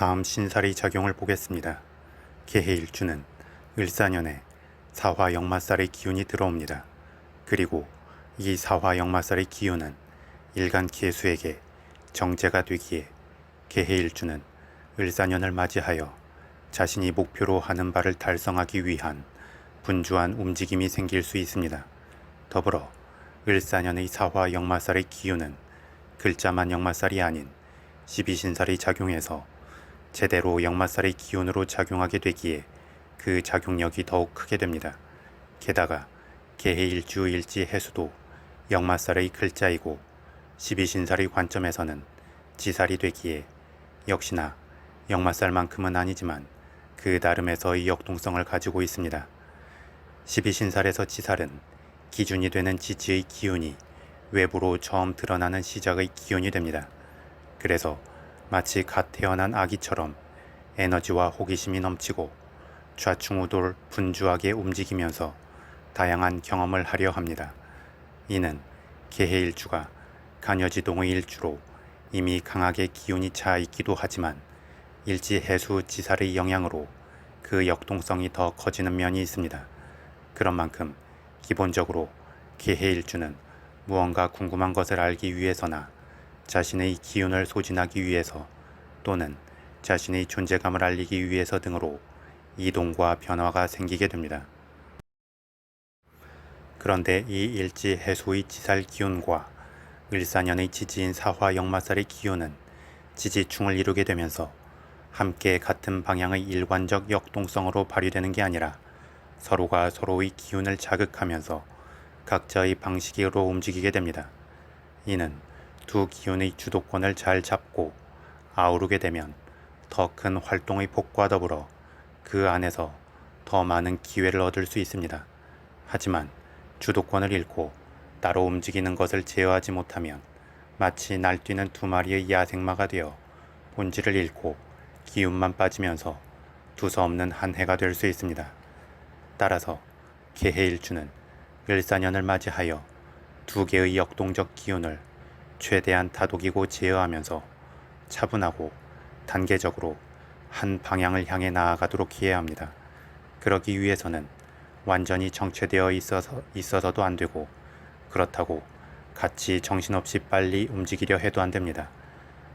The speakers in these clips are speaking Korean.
다음 신살이 작용을 보겠습니다. 개해 일주는 을사년에 사화 역마살의 기운이 들어옵니다. 그리고 이 사화 역마살의 기운은 일간 개수에게 정제가 되기에 개해 일주는 을사년을 맞이하여 자신이 목표로 하는 바를 달성하기 위한 분주한 움직임이 생길 수 있습니다. 더불어 을사년의 사화 역마살의 기운은 글자만 역마살이 아닌 십이신살이 작용해서 제대로 역마살의 기운으로 작용하게 되기에 그 작용력이 더욱 크게 됩니다. 게다가 개해일주 일지 해수도 역마살의 글자이고 십이신살의 관점에서는 지살이 되기에 역시나 역마살만큼은 아니지만 그 나름에서의 역동성을 가지고 있습니다. 십이신살에서 지살은 기준이 되는 지지의 기운이 외부로 처음 드러나는 시작의 기운이 됩니다. 그래서 마치 갓 태어난 아기처럼 에너지와 호기심이 넘치고 좌충우돌 분주하게 움직이면서 다양한 경험을 하려 합니다. 이는 개해일주가 간여지동의 일주로 이미 강하게 기운이 차 있기도 하지만 일지 해수 지살의 영향으로 그 역동성이 더 커지는 면이 있습니다. 그런 만큼 기본적으로 개해일주는 무언가 궁금한 것을 알기 위해서나 자신의 기운을 소진하기 위해서 또는 자신의 존재감을 알리기 위해서 등으로 이동과 변화가 생기게 됩니다. 그런데 이 일지 해수의 지살 기운과 을사년의 지지인 사화 역마살의 기운은 지지충을 이루게 되면서 함께 같은 방향의 일관적 역동성으로 발휘되는 게 아니라 서로가 서로의 기운을 자극하면서 각자의 방식으로 움직이게 됩니다. 이는 두 기운의 주도권을 잘 잡고 아우르게 되면 더 큰 활동의 폭과 더불어 그 안에서 더 많은 기회를 얻을 수 있습니다. 하지만 주도권을 잃고 따로 움직이는 것을 제어하지 못하면 마치 날뛰는 두 마리의 야생마가 되어 본질을 잃고 기운만 빠지면서 두서없는 한 해가 될 수 있습니다. 따라서 개해일주는 을사년을 맞이하여 두 개의 역동적 기운을 최대한 다독이고 제어하면서 차분하고 단계적으로 한 방향을 향해 나아가도록 해야 합니다. 그러기 위해서는 완전히 정체되어 있어서, 있어서도 안 되고 그렇다고 같이 정신없이 빨리 움직이려 해도 안 됩니다.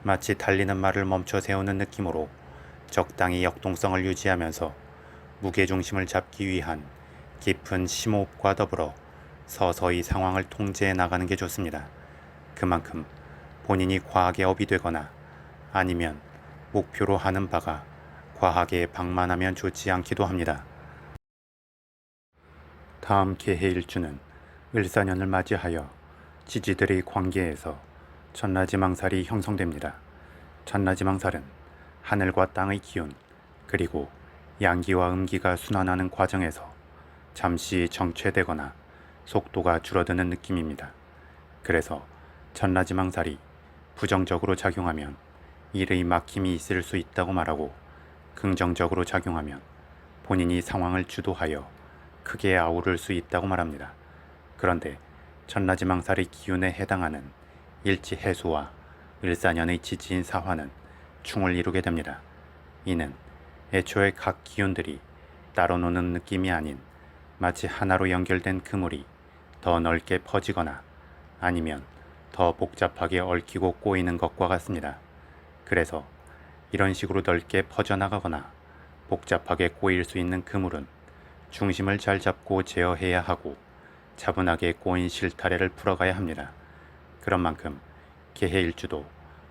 마치 달리는 말을 멈춰 세우는 느낌으로 적당히 역동성을 유지하면서 무게중심을 잡기 위한 깊은 심호흡과 더불어 서서히 상황을 통제해 나가는 게 좋습니다. 그만큼 본인이 과하게 업이 되거나 아니면 목표로 하는 바가 과하게 방만하면 좋지 않기도 합니다. 다음 개해일주는 을사년을 맞이하여 지지들의 관계에서 천라지망살이 형성됩니다. 천라지망살은 하늘과 땅의 기운 그리고 양기와 음기가 순환하는 과정에서 잠시 정체되거나 속도가 줄어드는 느낌입니다. 그래서 천라지망살이 부정적으로 작용하면 일의 막힘이 있을 수 있다고 말하고 긍정적으로 작용하면 본인이 상황을 주도하여 크게 아우를 수 있다고 말합니다. 그런데 천라지망살의 기운에 해당하는 일지 해수와 을사년의 지지인 사화는 충을 이루게 됩니다. 이는 애초에 각 기운들이 따로 노는 느낌이 아닌 마치 하나로 연결된 그물이 더 넓게 퍼지거나 아니면 더 복잡하게 얽히고 꼬이는 것과 같습니다. 그래서 이런 식으로 넓게 퍼져나가거나 복잡하게 꼬일 수 있는 그물은 중심을 잘 잡고 제어해야 하고 차분하게 꼬인 실타래를 풀어가야 합니다. 그런 만큼 개해일주도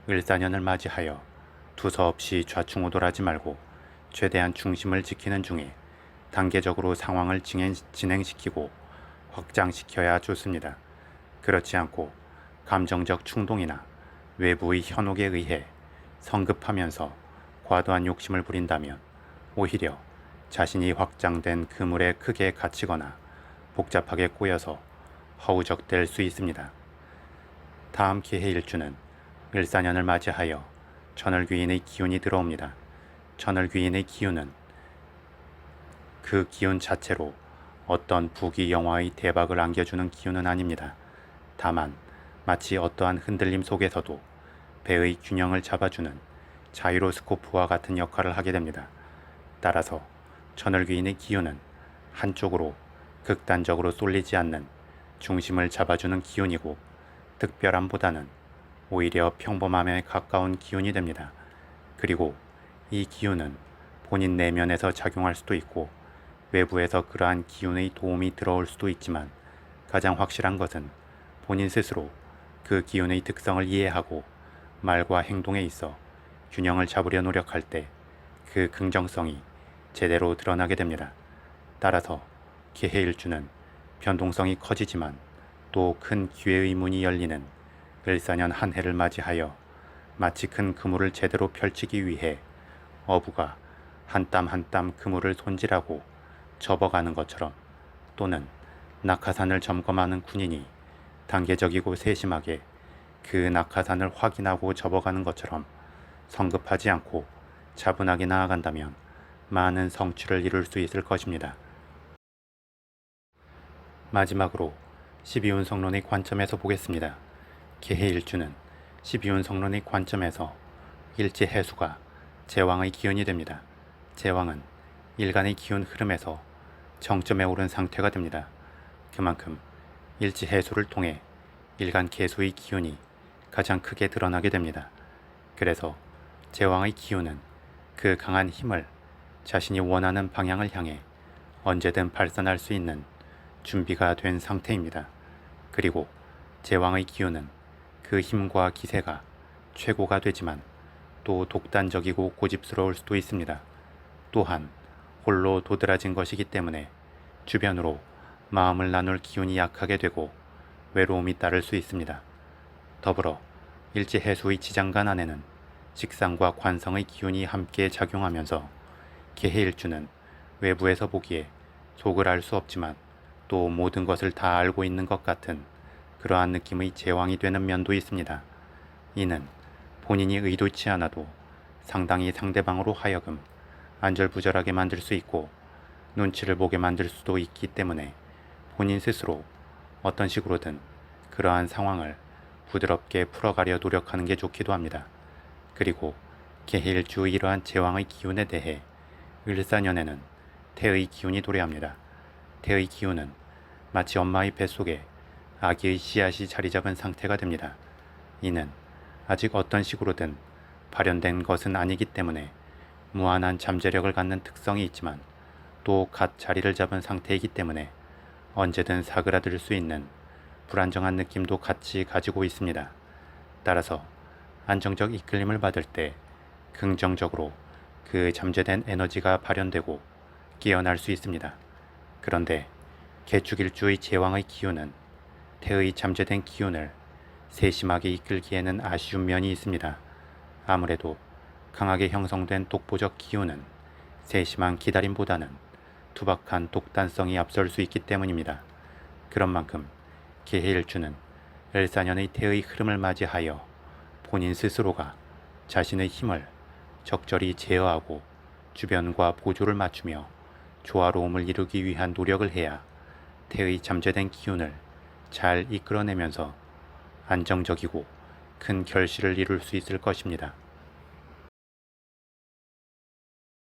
을사년을 맞이하여 두서없이 좌충우돌하지 말고 최대한 중심을 지키는 중에 단계적으로 상황을 진행, 진행시키고 확장시켜야 좋습니다. 그렇지 않고 감정적 충동이나 외부의 현혹에 의해 성급하면서 과도한 욕심을 부린다면 오히려 자신이 확장된 그물에 크게 갇히거나 복잡하게 꼬여서 허우적될 수 있습니다. 다음 기해 일주는 을사년을 맞이하여 천을귀인의 기운이 들어옵니다. 천을귀인의 기운은 그 기운 자체로 어떤 부귀 영화의 대박을 안겨주는 기운은 아닙니다. 다만 마치 어떠한 흔들림 속에서도 배의 균형을 잡아주는 자이로스코프와 같은 역할을 하게 됩니다. 따라서 천을귀인의 기운은 한쪽으로 극단적으로 쏠리지 않는 중심을 잡아주는 기운이고 특별함보다는 오히려 평범함에 가까운 기운이 됩니다. 그리고 이 기운은 본인 내면에서 작용할 수도 있고 외부에서 그러한 기운의 도움이 들어올 수도 있지만 가장 확실한 것은 본인 스스로 그 기운의 특성을 이해하고 말과 행동에 있어 균형을 잡으려 노력할 때 그 긍정성이 제대로 드러나게 됩니다. 따라서 개해일주는 변동성이 커지지만 또 큰 기회의 문이 열리는 을사년 한 해를 맞이하여 마치 큰 그물을 제대로 펼치기 위해 어부가 한 땀 한 땀 그물을 손질하고 접어가는 것처럼 또는 낙하산을 점검하는 군인이 단계적이고 세심하게 그 낙하산을 확인하고 접어가는 것처럼 성급하지 않고 차분하게 나아간다면 많은 성취를 이룰 수 있을 것입니다. 마지막으로 12운 성론의 관점에서 보겠습니다. 개해 일주는 12운 성론의 관점에서 일지 해수가 제왕의 기운이 됩니다. 제왕은 일간의 기운 흐름에서 정점에 오른 상태가 됩니다. 그만큼 일지 해수를 통해 일간 개수의 기운이 가장 크게 드러나게 됩니다. 그래서 제왕의 기운은 그 강한 힘을 자신이 원하는 방향을 향해 언제든 발산할 수 있는 준비가 된 상태입니다. 그리고 제왕의 기운은 그 힘과 기세가 최고가 되지만 또 독단적이고 고집스러울 수도 있습니다. 또한 홀로 도드라진 것이기 때문에 주변으로 마음을 나눌 기운이 약하게 되고 외로움이 따를 수 있습니다. 더불어 일지해수의 지장간 안에는 직상과 관성의 기운이 함께 작용하면서 개해일주는 외부에서 보기에 속을 알 수 없지만 또 모든 것을 다 알고 있는 것 같은 그러한 느낌의 제왕이 되는 면도 있습니다. 이는 본인이 의도치 않아도 상당히 상대방으로 하여금 안절부절하게 만들 수 있고 눈치를 보게 만들 수도 있기 때문에 본인 스스로 어떤 식으로든 그러한 상황을 부드럽게 풀어가려 노력하는 게 좋기도 합니다. 그리고 개힐주 이러한 제왕의 기운에 대해 을사년에는 태의 기운이 도래합니다. 태의 기운은 마치 엄마의 뱃속에 아기의 씨앗이 자리 잡은 상태가 됩니다. 이는 아직 어떤 식으로든 발현된 것은 아니기 때문에 무한한 잠재력을 갖는 특성이 있지만 또 갓 자리를 잡은 상태이기 때문에 언제든 사그라들 수 있는 불안정한 느낌도 같이 가지고 있습니다. 따라서 안정적 이끌림을 받을 때 긍정적으로 그 잠재된 에너지가 발현되고 깨어날 수 있습니다. 그런데 개축일주의 제왕의 기운은 태의 잠재된 기운을 세심하게 이끌기에는 아쉬운 면이 있습니다. 아무래도 강하게 형성된 독보적 기운은 세심한 기다림보다는 투박한 독단성이 앞설 수 있기 때문입니다. 그런 만큼 개해일주는 엘사년의 태의 흐름을 맞이하여 본인 스스로가 자신의 힘을 적절히 제어하고 주변과 보조를 맞추며 조화로움을 이루기 위한 노력을 해야 태의 잠재된 기운을 잘 이끌어내면서 안정적이고 큰 결실을 이룰 수 있을 것입니다.